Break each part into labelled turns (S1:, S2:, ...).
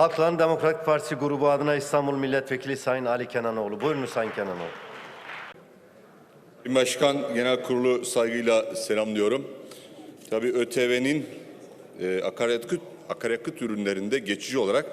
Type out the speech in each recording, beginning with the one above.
S1: Halkların Demokratik Partisi grubu adına İstanbul Milletvekili Sayın Ali Kenanoğlu. Buyurunuz Sayın Kenanoğlu.
S2: Başkan Genel Kurulu saygıyla selamlıyorum. Tabii ÖTV'nin e, akaryakıt, akaryakıt ürünlerinde geçici olarak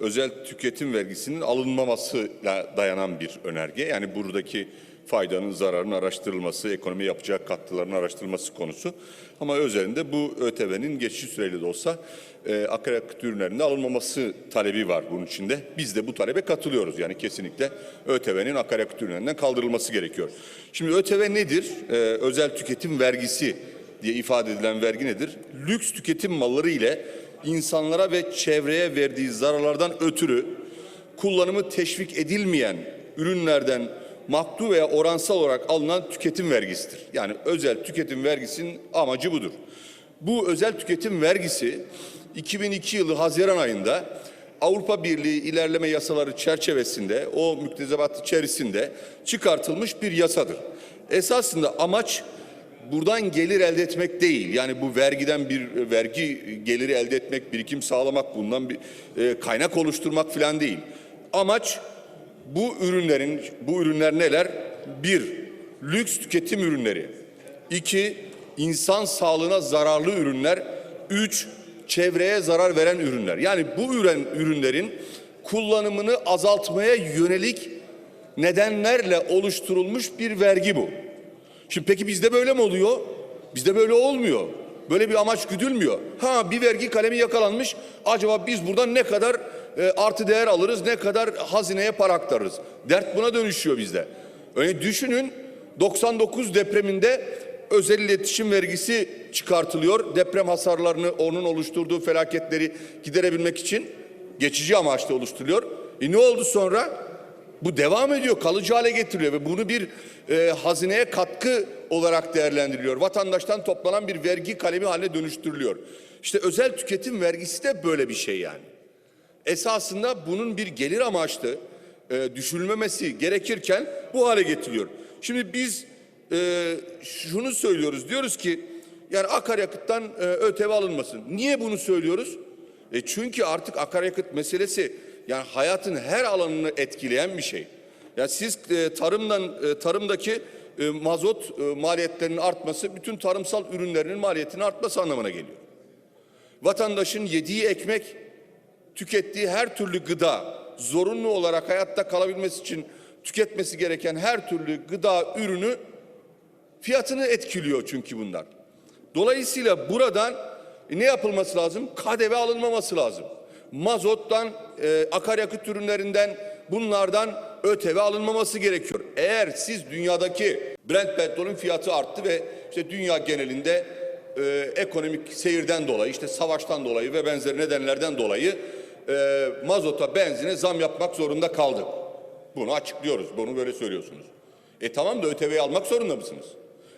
S2: özel tüketim vergisinin alınmamasıyla dayanan bir önerge. Yani buradaki faydanın, zararın araştırılması, ekonomi yapacak katkıların araştırılması konusu. Ama özelinde bu ÖTV'nin geçici süreli de olsa e, akaryakıt ürünlerinde alınmaması talebi var bunun içinde. Biz de bu talebe katılıyoruz. Yani kesinlikle ÖTV'nin akaryakıt ürünlerinden kaldırılması gerekiyor. Şimdi ÖTV nedir? E, özel tüketim vergisi diye ifade edilen vergi nedir? Lüks tüketim malları ile insanlara ve çevreye verdiği zararlardan ötürü kullanımı teşvik edilmeyen ürünlerden maktu veya oransal olarak alınan tüketim vergisidir. Yani özel tüketim vergisinin amacı budur. Bu özel tüketim vergisi 2002 yılı Haziran ayında Avrupa Birliği ilerleme yasaları çerçevesinde o müktesebat içerisinde çıkartılmış bir yasadır. Esasında amaç buradan gelir elde etmek değil. Yani bu vergiden bir vergi geliri elde etmek, birikim sağlamak, bundan bir e, kaynak oluşturmak falan değil. Amaç bu ürünlerin, bu ürünler neler? Bir, lüks tüketim ürünleri. İki, insan sağlığına zararlı ürünler. Üç, çevreye zarar veren ürünler. Yani bu ürün, ürünlerin kullanımını azaltmaya yönelik nedenlerle oluşturulmuş bir vergi bu. Şimdi peki bizde böyle mi oluyor? Bizde böyle olmuyor. Böyle bir amaç güdülmüyor. Ha bir vergi kalemi yakalanmış. Acaba biz buradan ne kadar e, artı değer alırız, ne kadar hazineye para aktarırız? Dert buna dönüşüyor bizde. Öyle düşünün 99 depreminde özel iletişim vergisi çıkartılıyor. Deprem hasarlarını onun oluşturduğu felaketleri giderebilmek için geçici amaçla oluşturuluyor. E ne oldu sonra? Bu devam ediyor, kalıcı hale getiriliyor ve bunu bir e, hazineye katkı olarak değerlendiriliyor. Vatandaştan toplanan bir vergi kalemi haline dönüştürülüyor. İşte özel tüketim vergisi de böyle bir şey yani. Esasında bunun bir gelir amaçlı e, düşürülmemesi gerekirken bu hale getiriliyor. Şimdi biz e, şunu söylüyoruz, diyoruz ki yani akaryakıttan e, ÖTV alınmasın. Niye bunu söylüyoruz? E çünkü artık akaryakıt meselesi yani hayatın her alanını etkileyen bir şey. Ya siz e, tarımdan e, tarımdaki e, mazot e, maliyetlerinin artması bütün tarımsal ürünlerinin maliyetinin artması anlamına geliyor. Vatandaşın yediği ekmek, tükettiği her türlü gıda, zorunlu olarak hayatta kalabilmesi için tüketmesi gereken her türlü gıda ürünü fiyatını etkiliyor çünkü bunlar. Dolayısıyla buradan ne yapılması lazım? KDV alınmaması lazım. Mazottan, e, akaryakıt ürünlerinden, bunlardan ÖTV alınmaması gerekiyor. Eğer siz dünyadaki Brent petrolün fiyatı arttı ve işte dünya genelinde e, ekonomik seyirden dolayı, işte savaştan dolayı ve benzeri nedenlerden dolayı e, mazota, benzine zam yapmak zorunda kaldı. Bunu açıklıyoruz, bunu böyle söylüyorsunuz. E tamam da ÖTV'yi almak zorunda mısınız?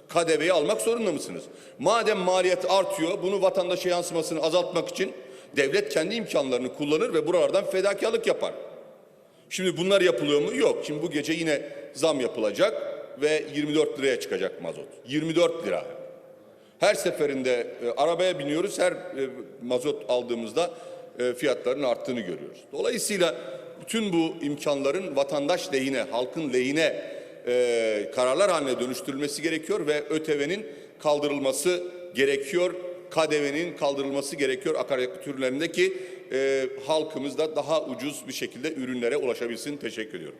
S2: KDV'yi almak zorunda mısınız? Madem maliyet artıyor, bunu vatandaşa yansımasını azaltmak için devlet kendi imkanlarını kullanır ve buralardan fedakarlık yapar. Şimdi bunlar yapılıyor mu? Yok. Şimdi bu gece yine zam yapılacak ve 24 liraya çıkacak mazot. 24 lira. Her seferinde e, arabaya biniyoruz, her e, mazot aldığımızda e, fiyatların arttığını görüyoruz. Dolayısıyla bütün bu imkanların vatandaş lehine, halkın lehine e, kararlar haline dönüştürülmesi gerekiyor ve ÖTV'nin kaldırılması gerekiyor. KDV'nin kaldırılması gerekiyor akaryakıt ürünlerindeki e, halkımız da daha ucuz bir şekilde ürünlere ulaşabilsin. Teşekkür ediyorum.